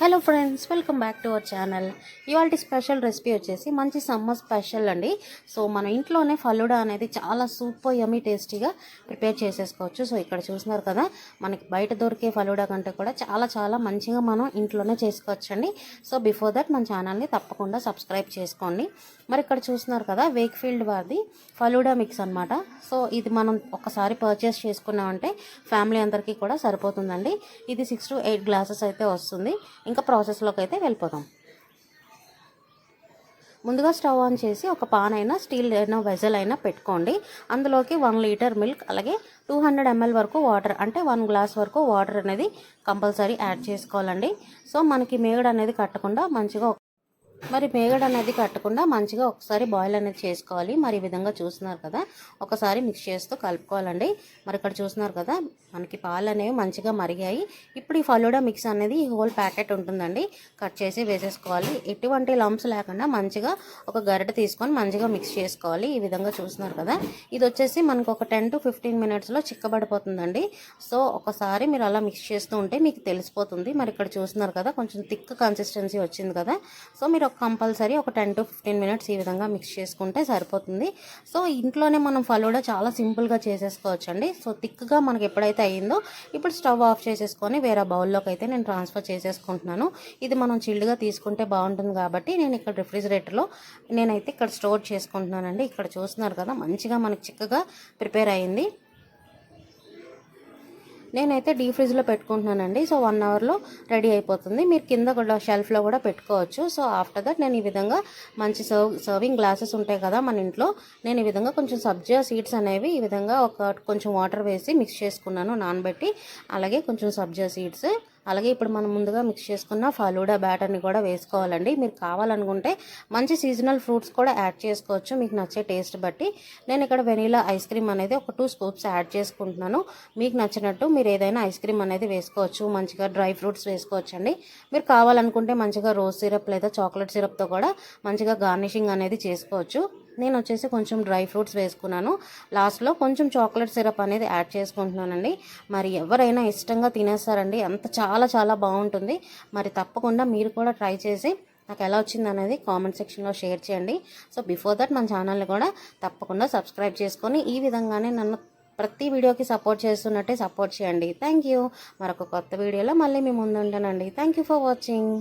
Hello friends welcome back to our channel. ఇవాళ special recipe వచ్చేసి మంచి సమ్మర్ స్పెషల్ అండి. సో మన ఇంట్లోనే ఫలుడా అనేది చాలా సూపర్ యమీ టేస్టీగా ప్రిపేర్ చేసేసుకోవచ్చు. సో ఇక్కడ చూస్తున్నారు కదా మనకి బయట దొరికే ఫలుడా కంటే కూడా చాలా చాలా మంచిగా మనం ఇంట్లోనే చేసుకోవచ్చు అండి సో బిఫోర్ దట్ మన ఛానల్ని తప్పకుండా సబ్స్క్రైబ్ చేసుకోండి. మరి ఇక్కడ చూస్తున్నారు కదా వేక్ ఫీల్డ్ వారిది ఫలుడా మిక్స్ అనమాట సో ఇది మనం ఒకసారి పర్చేస్ చేసుకున్నామంటే ఫ్యామిలీ అందరికీ కూడా సరిపోతుందండి. ఇది సిక్స్ టు ఎయిట్ గ్లాసెస్ అయితే వస్తుంది. ఇంకా ప్రాసెస్లోకి అయితే వెళ్ళిపోదాం. ముందుగా స్టవ్ ఆన్ చేసి ఒక పాన్ అయినా స్టీల్ అయినా వెజల్ అయినా పెట్టుకోండి. అందులోకి వన్ లీటర్ మిల్క్ అలాగే టూ హండ్రెడ్ ఎంఎల్ వరకు వాటర్ అంటే వన్ గ్లాస్ వరకు వాటర్ అనేది కంపల్సరీ యాడ్ చేసుకోవాలండి. సో మనకి మేగడ అనేది కట్టకుండా మంచిగా మరి మేగడ అనేది కట్టకుండా మంచిగా ఒకసారి బాయిల్ అనేది చేసుకోవాలి. మరి ఈ విధంగా చూస్తున్నారు కదా ఒకసారి మిక్స్ చేస్తూ కలుపుకోవాలండి. మరి ఇక్కడ చూస్తున్నారు కదా మనకి పాలు అనేవి మంచిగా మరిగాయి. ఇప్పుడు ఈ ఫలూడా మిక్స్ అనేది హోల్ ప్యాకెట్ ఉంటుందండి. కట్ చేసి వేసేసుకోవాలి. ఎటువంటి లంప్స్ లేకుండా మంచిగా ఒక గరిట తీసుకొని మంచిగా మిక్స్ చేసుకోవాలి. ఈ విధంగా చూస్తున్నారు కదా ఇది వచ్చేసి మనకు ఒక టెన్ టు ఫిఫ్టీన్ మినిట్స్లో చిక్కబడిపోతుందండి. సో ఒకసారి మీరు అలా మిక్స్ చేస్తూ ఉంటే మీకు తెలిసిపోతుంది. మరి ఇక్కడ చూస్తున్నారు కదా కొంచెం థిక్ కన్సిస్టెన్సీ వచ్చింది కదా. సో మీరు కంపల్సరీ ఒక టెన్ టు ఫిఫ్టీన్ మినిట్స్ ఈ విధంగా మిక్స్ చేసుకుంటే సరిపోతుంది. సో ఇంట్లోనే మనం ఫలూడా చాలా సింపుల్గా చేసేసుకోవచ్చు అండి సో థిక్గా మనకి ఎప్పుడైతే అయ్యిందో ఇప్పుడు స్టవ్ ఆఫ్ చేసేసుకొని వేరే బౌల్లోకి అయితే నేను ట్రాన్స్ఫర్ చేసేసుకుంటున్నాను. ఇది మనం చిల్డ్గా తీసుకుంటే బాగుంటుంది కాబట్టి నేను ఇక్కడ రిఫ్రిజిరేటర్లో నేనైతే ఇక్కడ స్టోర్ చేసుకుంటున్నానండి. ఇక్కడ చూస్తున్నారు కదా మంచిగా మనకి చిక్కగా ప్రిపేర్ అయింది. నేనైతే డీ ఫ్రిడ్జ్లో పెట్టుకుంటున్నానండి. సో వన్ అవర్లో రెడీ అయిపోతుంది. మీరు కింద కూడా షెల్ఫ్లో కూడా పెట్టుకోవచ్చు. సో ఆఫ్టర్ దట్ నేను ఈ విధంగా మంచి సర్వ్ సర్వింగ్ గ్లాసెస్ ఉంటాయి కదా మన ఇంట్లో నేను ఈ విధంగా కొంచెం సబ్జా సీడ్స్ అనేవి ఈ విధంగా ఒక కొంచెం వాటర్ వేసి మిక్స్ చేసుకున్నాను నానబెట్టి అలాగే కొంచెం సబ్జా సీడ్స్. అలాగే ఇప్పుడు మనం ముందుగా మిక్స్ చేసుకున్న ఫలూడా బ్యాటర్ని కూడా వేసుకోవాలండి. మీరు కావాలనుకుంటే మంచి సీజనల్ ఫ్రూట్స్ కూడా యాడ్ చేసుకోవచ్చు. మీకు నచ్చే టేస్ట్ బట్టి. నేను ఇక్కడ వెనీలా ఐస్ క్రీమ్ అనేది ఒక టూ స్కూప్స్ యాడ్ చేసుకుంటున్నాను. మీకు నచ్చినట్టు మీరు ఏదైనా ఐస్ క్రీమ్ అనేది వేసుకోవచ్చు. మంచిగా డ్రై ఫ్రూట్స్ వేసుకోవచ్చండి. మీరు కావాలనుకుంటే మంచిగా రోజ్ సిరప్ లేదా చాక్లెట్ సిరప్తో కూడా మంచిగా గార్నిషింగ్ అనేది చేసుకోవచ్చు. నేను వచ్చేసి కొంచెం డ్రై ఫ్రూట్స్ వేసుకున్నాను. లాస్ట్లో కొంచెం చాక్లెట్ సిరప్ అనేది యాడ్ చేసుకుంటున్నానండి. మరి ఎవరైనా ఇష్టంగా తినేస్తారండి. అంత చాలా చాలా బాగుంటుంది. మరి తప్పకుండా మీరు కూడా ట్రై చేసి నాకు ఎలా వచ్చింది అనేది కామెంట్ సెక్షన్లో షేర్ చేయండి. సో బిఫోర్ దట్ మన ఛానల్ని కూడా తప్పకుండా సబ్స్క్రైబ్ చేసుకొని ఈ విధంగానే నన్ను ప్రతి వీడియోకి సపోర్ట్ చేస్తున్నట్టే సపోర్ట్ చేయండి. Thank you. మరొక కొత్త వీడియోలో మళ్ళీ మీ ముందు ఉంటానండి థ్యాంక్ యూ ఫర్ వాచింగ్.